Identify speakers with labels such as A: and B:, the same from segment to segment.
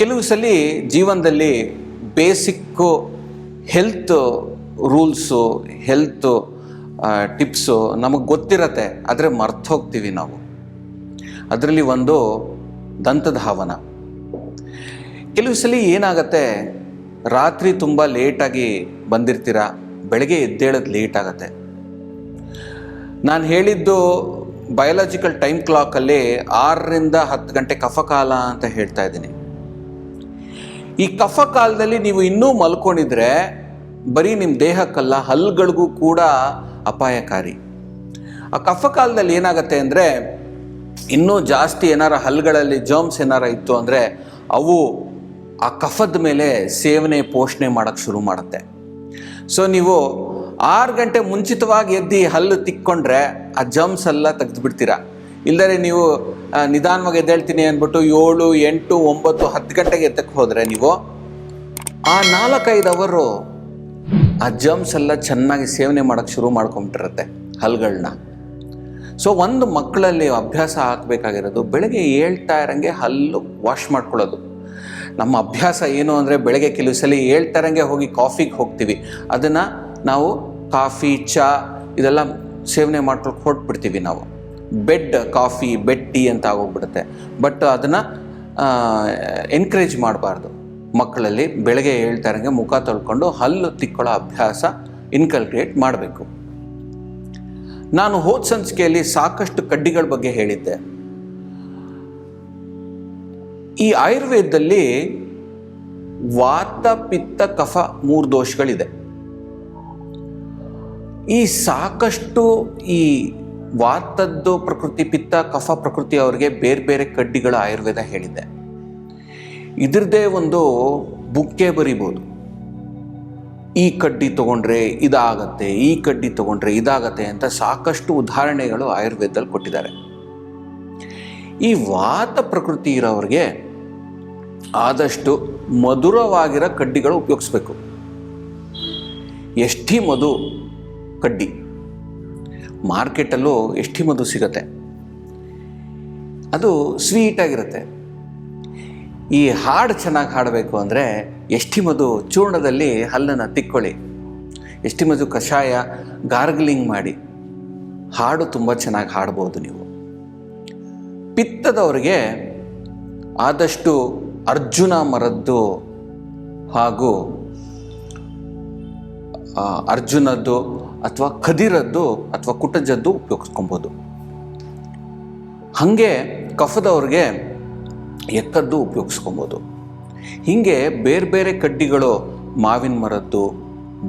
A: ಕೆಲವು ಸಲ ಜೀವನದಲ್ಲಿ basic health rules health tips ನಮಗೆ ಗೊತ್ತಿರತ್ತೆ, ಆದರೆ ಮರ್ತು ಹೋಗ್ತೀವಿ ನಾವು. ಅದರಲ್ಲಿ ಒಂದು ದಂತಧಾವನ ಕೆಲವು ಸಲ ಏನಾಗತ್ತೆ, ರಾತ್ರಿ ತುಂಬ ಲೇಟಾಗಿ ಬಂದಿರ್ತೀರ, ಬೆಳಗ್ಗೆ ಎದ್ದೇಳೋದು ಲೇಟ್ ಆಗತ್ತೆ. ನಾನು ಹೇಳಿದ್ದು ಬಯಾಲಜಿಕಲ್ ಟೈಮ್ ಕ್ಲಾಕಲ್ಲಿ ಆರರಿಂದ ಹತ್ತು ಗಂಟೆ ಕಫಕಾಲ ಅಂತ ಹೇಳ್ತಾ ಇದ್ದೀನಿ. ಈ ಕಫ ಕಾಲದಲ್ಲಿ ನೀವು ಇನ್ನೂ ಮಲ್ಕೊಂಡಿದ್ರೆ ಬರೀ ನಿಮ್ಮ ದೇಹಕ್ಕಲ್ಲ ಹಲ್ಲುಗಳಿಗೂ ಕೂಡ ಅಪಾಯಕಾರಿ. ಆ ಕಫ ಕಾಲದಲ್ಲಿ ಏನಾಗುತ್ತೆ ಅಂದರೆ ಇನ್ನೂ ಜಾಸ್ತಿ ಏನಾರ ಹಲ್ಲುಗಳಲ್ಲಿ ಜರ್ಮ್ಸ್ ಏನಾರ ಇತ್ತು ಅಂದರೆ ಅವು ಆ ಕಫದ ಮೇಲೆ ಸೇವನೆ, ಪೋಷಣೆ ಮಾಡೋಕ್ಕೆ ಶುರು ಮಾಡುತ್ತೆ. ಸೊ ನೀವು ಆರು ಗಂಟೆ ಮುಂಚಿತವಾಗಿ ಎದ್ದು ಹಲ್ಲು ತಿಕ್ಕೊಂಡ್ರೆ ಆ ಜಮ್ಸ್ ಎಲ್ಲ ತೆಗೆದು ಬಿಡ್ತೀರಾ ಇಲ್ಲದ್ರೆ ನೀವು ನಿಧಾನವಾಗಿ ಎದ್ದೇಳ್ತೀನಿ ಅಂದ್ಬಿಟ್ಟು ಏಳು, ಎಂಟು, ಒಂಬತ್ತು, ಹತ್ತು ಗಂಟೆಗೆ ಎತ್ತಕ್ಕೆ ಹೋದರೆ ನೀವು ಆ ನಾಲ್ಕೈದು ಅವರು ಆ ಜಮ್ಸ್ ಎಲ್ಲ ಚೆನ್ನಾಗಿ ಸೇವನೆ ಮಾಡೋಕ್ಕೆ ಶುರು ಮಾಡ್ಕೊಂಬಿಟ್ಟಿರುತ್ತೆ ಹಲ್ಗಳನ್ನ ಸೊ ಒಂದು ಮಕ್ಕಳಲ್ಲಿ ಅಭ್ಯಾಸ ಹಾಕಬೇಕಾಗಿರೋದು ಬೆಳಗ್ಗೆ ಹೇಳ್ತಾ ಇರಂಗೆ ಹಲ್ಲು ವಾಶ್ ಮಾಡ್ಕೊಳ್ಳೋದು. ನಮ್ಮ ಅಭ್ಯಾಸ ಏನು ಅಂದರೆ ಬೆಳಗ್ಗೆ ಕೆಲವು ಸಲ ಹೇಳ್ತಾ ಇರಂಗೆ ಹೋಗಿ ಕಾಫಿಗೆ ಹೋಗ್ತೀವಿ. ಅದನ್ನು ನಾವು ಕಾಫಿ, ಚಾ, ಇದೆಲ್ಲ ಸೇವನೆ ಮಾಡ್ಕೊಂಡು ಹೊರಟ್ಬಿಡ್ತೀವಿ ನಾವು. ಬೆಡ್, ಕಾಫಿ, ಬೆಡ್, ಟೀ ಅಂತ ಆಗೋಗ್ಬಿಡುತ್ತೆ. ಬಟ್ ಅದನ್ನು ಎನ್ಕರೇಜ್ ಮಾಡಬಾರ್ದು. ಮಕ್ಕಳಲ್ಲಿ ಬೆಳಗ್ಗೆ ಹೇಳ್ತಾ ಇರಂಗೆ ಮುಖ ತೊಳ್ಕೊಂಡು ಹಲ್ಲು ತಿಕ್ಕೊಳ್ಳೋ ಅಭ್ಯಾಸ ಇನ್ಕಲ್ಕ್ರಿಯೇಟ್ ಮಾಡಬೇಕು. ನಾನು ಹೋದ ಸಂಚಿಕೆಯಲ್ಲಿ ಸಾಕಷ್ಟು ಕಡ್ಡಿಗಳ ಬಗ್ಗೆ ಹೇಳಿದ್ದೆ. ಈ ಆಯುರ್ವೇದದಲ್ಲಿ ವಾತ, ಪಿತ್ತ, ಕಫ ಮೂರು ದೋಷಗಳಿದೆ. ಈ ಸಾಕಷ್ಟು ಈ ವಾತದ್ದು ಪ್ರಕೃತಿ ಪಿತ್ತ ಕಫ ಪ್ರಕೃತಿ ಅವರಿಗೆ ಬೇರೆ ಬೇರೆ ಕಡ್ಡಿಗಳ ಆಯುರ್ವೇದ ಹೇಳಿದೆ. ಇದ್ರದ್ದೇ ಒಂದು ಬುಕ್ಕೆ ಬರಿಬೋದು. ಈ ಕಡ್ಡಿ ತಗೊಂಡ್ರೆ ಇದಾಗತ್ತೆ, ಈ ಕಡ್ಡಿ ತಗೊಂಡ್ರೆ ಇದಾಗತ್ತೆ ಅಂತ ಸಾಕಷ್ಟು ಉದಾಹರಣೆಗಳು ಆಯುರ್ವೇದದಲ್ಲಿ ಕೊಟ್ಟಿದ್ದಾರೆ. ಈ ವಾತ ಪ್ರಕೃತಿ ಇರೋವ್ರಿಗೆ ಆದಷ್ಟು ಮಧುರವಾಗಿರೋ ಕಡ್ಡಿಗಳು ಉಪಯೋಗಿಸ್ಬೇಕು. ಎಷ್ಟಿ ಮಧು ಕಡ್ಡಿ. ಮಾರ್ಕೆಟಲ್ಲೂ ಎಷ್ಟಿ ಮಧು ಸಿಗುತ್ತೆ? ಅದು ಸ್ವೀಟಾಗಿರುತ್ತೆ. ಈ ಹಾಡು ಚೆನ್ನಾಗಿ ಹಾಡಬೇಕು ಅಂದರೆ ಎಷ್ಟಿ ಮಧು ಚೂರ್ಣದಲ್ಲಿ ಹಲ್ಲನ್ನು ತಿಕ್ಕೊಳ್ಳಿ. ಎಷ್ಟಿ ಮಧು ಕಷಾಯ ಗಾರ್ಗ್ಲಿಂಗ್ ಮಾಡಿ. ಹಾಡು ತುಂಬ ಚೆನ್ನಾಗಿ ಹಾಡ್ಬೋದು ನೀವು. ಪಿತ್ತದವರಿಗೆ ಆದಷ್ಟು ಅರ್ಜುನ ಮರದ್ದು ಹಾಗೂ ಅರ್ಜುನದ್ದು ಅಥವಾ ಕದಿರದ್ದು ಅಥವಾ ಕುಟಜದ್ದು ಉಪಯೋಗಿಸ್ಕೊಬೋದು. ಹಾಗೆ ಕಫದವ್ರಿಗೆ ಎಕ್ಕದ್ದು ಉಪಯೋಗಿಸ್ಕೊಬೋದು. ಹೀಗೆ ಬೇರೆ ಬೇರೆ ಕಡ್ಡಿಗಳು, ಮಾವಿನ ಮರದ್ದು,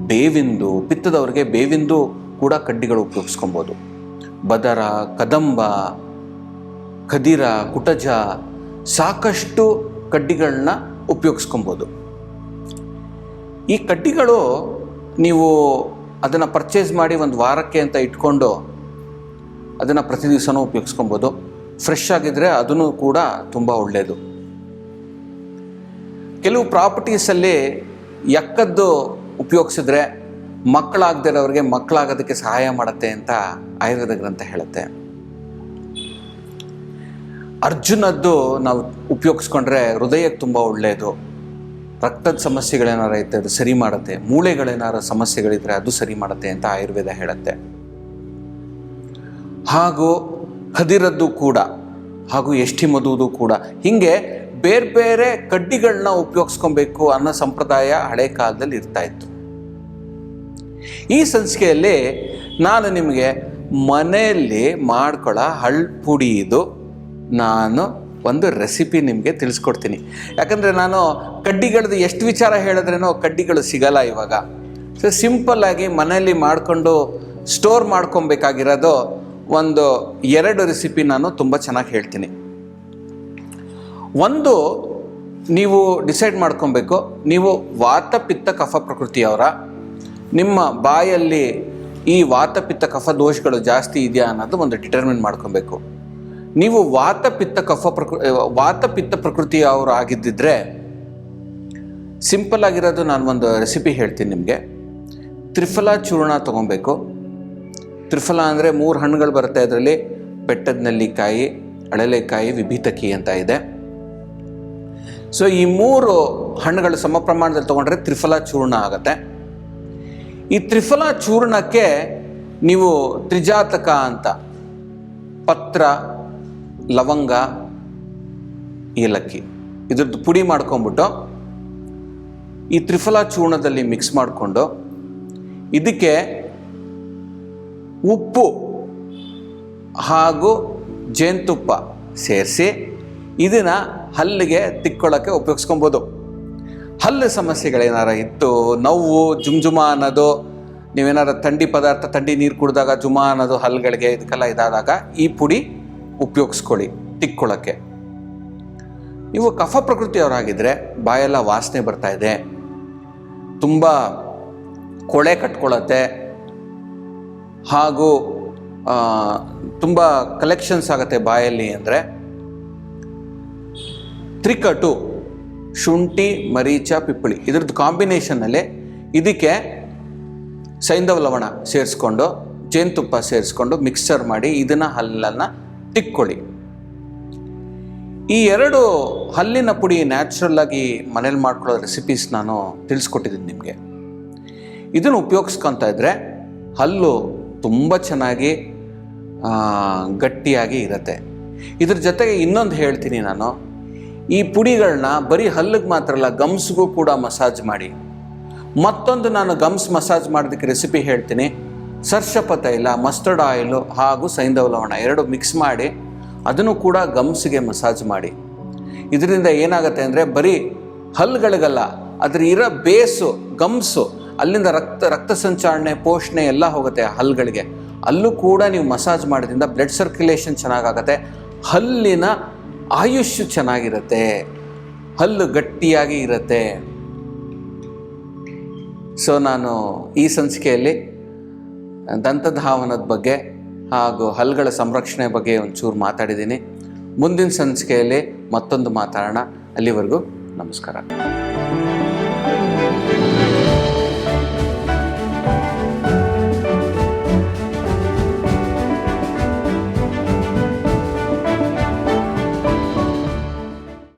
A: ಬೇವಿಂದು ಪಿತ್ತದವ್ರಿಗೆ ಬೇವಿಂದು ಕೂಡ ಕಡ್ಡಿಗಳು ಉಪಯೋಗಿಸ್ಕೊಬೋದು. ಬದರ, ಕದಂಬ, ಕದಿರ, ಕುಟಜ ಸಾಕಷ್ಟು ಕಡ್ಡಿಗಳನ್ನ ಉಪಯೋಗಿಸ್ಕೊಬೋದು. ಈ ಕಡ್ಡಿಗಳು ನೀವು ಅದನ್ನು ಪರ್ಚೇಸ್ ಮಾಡಿ ಒಂದು ವಾರಕ್ಕೆ ಅಂತ ಇಟ್ಕೊಂಡು ಅದನ್ನು ಪ್ರತಿ ದಿವಸನೂ ಉಪಯೋಗಿಸ್ಕೊಬೋದು. ಫ್ರೆಶ್ ಆಗಿದ್ದರೆ ಅದನ್ನು ಕೂಡ ತುಂಬ ಒಳ್ಳೆಯದು ಕೆಲವು ಪ್ರಾಪರ್ಟೀಸಲ್ಲಿ ಎಕ್ಕದ್ದು ಉಪಯೋಗಿಸಿದ್ರೆ ಮಕ್ಕಳಾಗದಿರೋರಿಗೆ ಮಕ್ಕಳಾಗೋದಕ್ಕೆ ಸಹಾಯ ಮಾಡುತ್ತೆ ಅಂತ ಆಯುರ್ವೇದ ಗ್ರಂಥ ಹೇಳುತ್ತೆ. ಅರ್ಜುನದ್ದು ನಾವು ಉಪಯೋಗಿಸ್ಕೊಂಡ್ರೆ ಹೃದಯಕ್ಕೆ ತುಂಬ ಒಳ್ಳೆಯದು ರಕ್ತದ ಸಮಸ್ಯೆಗಳೇನಾರ ಐತೆ ಅದು ಸರಿ ಮಾಡುತ್ತೆ, ಮೂಳೆಗಳೇನಾರ ಸಮಸ್ಯೆಗಳಿದ್ರೆ ಅದು ಸರಿ ಮಾಡುತ್ತೆ ಅಂತ ಆಯುರ್ವೇದ ಹೇಳುತ್ತೆ. ಹಾಗೂ ಹದಿರದ್ದು ಕೂಡ, ಹಾಗೂ ಎಷ್ಟಿ ಮದುವುದು ಕೂಡ, ಹೀಗೆ ಬೇರೆ ಬೇರೆ ಕಡ್ಡಿಗಳನ್ನ ಉಪಯೋಗಿಸ್ಕೊಬೇಕು ಅನ್ನೋ ಸಂಪ್ರದಾಯ ಹಳೆ ಕಾಲದಲ್ಲಿ ಇರ್ತಾ ಇತ್ತು. ಈ ಸಂಚಿಕೆಯಲ್ಲಿ ನಾನು ನಿಮಗೆ ಮನೆಯಲ್ಲಿ ಮಾಡ್ಕೊಳ್ಳೋ ಹಳ್ ಪುಡಿದು ನಾನು ಒಂದು ರೆಸಿಪಿ ನಿಮಗೆ ತಿಳಿಸ್ಕೊಡ್ತೀನಿ. ಯಾಕಂದರೆ ನಾನು ಕಡ್ಡಿಗಳದ್ದು ಎಷ್ಟು ವಿಚಾರ ಹೇಳಿದ್ರೇನೋ ಕಡ್ಡಿಗಳು ಸಿಗಲ್ಲ ಇವಾಗ. ಸೊ ಸಿಂಪಲ್ಲಾಗಿ ಮನೆಯಲ್ಲಿ ಮಾಡಿಕೊಂಡು ಸ್ಟೋರ್ ಮಾಡ್ಕೊಬೇಕಾಗಿರೋದು ಒಂದು ಎರಡು ರೆಸಿಪಿ ನಾನು ತುಂಬ ಚೆನ್ನಾಗಿ ಹೇಳ್ತೀನಿ. ಒಂದು, ನೀವು ಡಿಸೈಡ್ ಮಾಡ್ಕೊಬೇಕು, ನೀವು ವಾತ ಪಿತ್ತ ಕಫ ಪ್ರಕೃತಿಯವರ ನಿಮ್ಮ ಬಾಯಲ್ಲಿ ಈ ವಾತ ಪಿತ್ತ ಕಫ ದೋಷಗಳು ಜಾಸ್ತಿ ಇದೆಯಾ ಅನ್ನೋದು ಒಂದು ಡಿಟರ್ಮಿನ್ ಮಾಡ್ಕೊಬೇಕು. ನೀವು ವಾತ ಪಿತ್ತ ಕಫ ಪ್ರಕೃ ವಾತ ಪಿತ್ತ ಪ್ರಕೃತಿಯವರು ಆಗಿದ್ದಿದ್ರೆ ಸಿಂಪಲ್ ಆಗಿರೋದು ನಾನು ಒಂದು ರೆಸಿಪಿ ಹೇಳ್ತೀನಿ ನಿಮಗೆ. ತ್ರಿಫಲ ಚೂರ್ಣ ತೊಗೊಬೇಕು. ತ್ರಿಫಲ ಅಂದರೆ ಮೂರು ಹಣ್ಣುಗಳು ಬರುತ್ತೆ ಅದರಲ್ಲಿ. ಬೆಟ್ಟದ ನೆಲ್ಲಿಕಾಯಿ ಅಳಲೆಕಾಯಿ ವಿಭೀತಕಿ ಅಂತ ಇದೆ. ಸೊ ಈ ಮೂರು ಹಣ್ಣುಗಳು ಸಮ ಪ್ರಮಾಣದಲ್ಲಿ ತೊಗೊಂಡ್ರೆ ತ್ರಿಫಲ ಚೂರ್ಣ ಆಗುತ್ತೆ. ಈ ತ್ರಿಫಲ ಚೂರ್ಣಕ್ಕೆ ನೀವು ತ್ರಿಜಾತಕ ಅಂತ ಪತ್ರ ಲವಂಗ, ಏಲಕ್ಕಿ. ಇದ್ರದ್ದು ಪುಡಿ ಮಾಡ್ಕೊಂಬಿಟ್ಟು ಈ ತ್ರಿಫಲ ಚೂರ್ಣದಲ್ಲಿ ಮಿಕ್ಸ್ ಮಾಡಿಕೊಂಡು ಇದಕ್ಕೆ ಉಪ್ಪು ಹಾಗೂ ಜೇನುತುಪ್ಪ ಸೇರಿಸಿ ಇದನ್ನು ಹಲ್ಲಿಗೆ ತಿಕ್ಕೊಳ್ಳೋಕ್ಕೆ ಉಪಯೋಗಿಸ್ಕೊಬೋದು. ಹಲ್ಲು ಸಮಸ್ಯೆಗಳೇನಾರ ಇತ್ತು, ನೋವು ಜುಮ್ ಜುಮ ಅನ್ನೋದು, ನೀವೇನಾರ ಥಂಡಿ ಪದಾರ್ಥ, ಥಂಡಿ ನೀರು ಕುಡಿದಾಗ ಜುಮ ಅನ್ನೋದು ಹಲ್ಲುಗಳಿಗೆ ಇದಕ್ಕೆಲ್ಲ ಇದಾದಾಗ ಈ ಪುಡಿ ಉಪಯೋಗಿಸ್ಕೊಳ್ಳಿ, ತಿಕ್ಕೊಳ್ಳೋಕ್ಕೆ. ನೀವು ಕಫ ಪ್ರಕೃತಿಯವರಾಗಿದ್ದರೆ ಬಾಯೆಲ್ಲ ವಾಸನೆ ಬರ್ತಾ ಇದೆ. ತುಂಬ ಕೊಳೆ ಕಟ್ಕೊಳತ್ತೆ ಹಾಗೂ ತುಂಬ ಕಲೆಕ್ಷನ್ಸ್ ಆಗುತ್ತೆ ಬಾಯಲ್ಲಿ ಅಂದರೆ. ತ್ರಿಕಟು, ಶುಂಠಿ, ಮರೀಚ, ಪಿಪ್ಪಳಿ. ಇದ್ರದ್ದು ಕಾಂಬಿನೇಷನ್ನಲ್ಲಿ ಇದಕ್ಕೆ ಸೈಂಧವ ಲವಣ ಸೇರಿಸ್ಕೊಂಡು, ಜೇನುತುಪ್ಪ ಸೇರಿಸ್ಕೊಂಡು ಮಿಕ್ಸರ್ ಮಾಡಿ ಇದನ್ನು ಹಲ್ಲನ್ನು ತಿಕ್ಕೊಳ್ಳಿ. ಈ ಎರಡು ಹಲ್ಲಿನ ಪುಡಿ ನ್ಯಾಚುರಲ್ ಆಗಿ ಮನೇಲಿ ಮಾಡ್ಕೊಳ್ಳೋ ರೆಸಿಪೀಸ್ ನಾನು ತಿಳಿಸ್ಕೊಟ್ಟಿದ್ದೀನಿ ನಿಮಗೆ. ಇದನ್ನು ಉಪಯೋಗಿಸ್ಕೊತಾ ಇದ್ದರೆ ಹಲ್ಲು ತುಂಬ ಚೆನ್ನಾಗಿ ಗಟ್ಟಿಯಾಗಿ ಇರುತ್ತೆ. ಇದ್ರ ಜೊತೆಗೆ ಇನ್ನೊಂದು ಹೇಳ್ತೀನಿ ನಾನು. ಈ ಪುಡಿಗಳನ್ನ ಬರೀ ಹಲ್ಲಿಗೆ ಮಾತ್ರ ಅಲ್ಲ, ಗಮ್ಸ್ಗೂ ಕೂಡ ಮಸಾಜ್ ಮಾಡಿ. ಮತ್ತೊಂದು ನಾನು ಗಮ್ಸ್ ಮಸಾಜ್ ಮಾಡೋದಕ್ಕೆ ರೆಸಿಪಿ ಹೇಳ್ತೀನಿ. ಸರ್ಷಪ ತೈಲ ಮಸ್ಟರ್ಡ್ ಆಯಿಲು ಹಾಗೂ ಸೈಂಧವ ಲವಣ ಎರಡು ಮಿಕ್ಸ್ ಮಾಡಿ ಅದನ್ನು ಕೂಡ ಗಮ್ಸ್ಗೆ ಮಸಾಜ್ ಮಾಡಿ. ಇದರಿಂದ ಏನಾಗುತ್ತೆ ಅಂದರೆ ಬರೀ ಹಲ್ಲುಗಳಿಗಲ್ಲ ಅದ್ರ ಇರೋ ಬೇಸು, ಗಮ್ಸು, ಅಲ್ಲಿಂದ ರಕ್ತ ರಕ್ತ ಸಂಚಾರಣೆ, ಪೋಷಣೆ ಎಲ್ಲ ಹೋಗುತ್ತೆ ಹಲ್ಲುಗಳಿಗೆ ಅಲ್ಲೂ ಕೂಡ ನೀವು ಮಸಾಜ್ ಮಾಡೋದ್ರಿಂದ ಬ್ಲಡ್ ಸರ್ಕ್ಯುಲೇಷನ್ ಚೆನ್ನಾಗಾಗತ್ತೆ, ಹಲ್ಲಿನ ಆಯುಷ್ಯು ಚೆನ್ನಾಗಿರುತ್ತೆ, ಹಲ್ಲು ಗಟ್ಟಿಯಾಗಿ ಇರುತ್ತೆ. ಸೊ ನಾನು ಈ ಸಂಚಿಕೆಯಲ್ಲಿ ದಂತಧಾವನದ ಬಗ್ಗೆ ಹಾಗೂ ಹಲ್ಗಳ ಸಂರಕ್ಷಣೆ ಬಗ್ಗೆ ಒಂಚೂರು ಮಾತಾಡಿದ್ದೀನಿ. ಮುಂದಿನ ಸಂಚಿಕೆಯಲ್ಲಿ ಮತ್ತೊಂದು ಮಾತಾಡೋಣ. ಅಲ್ಲಿವರೆಗೂ ನಮಸ್ಕಾರ.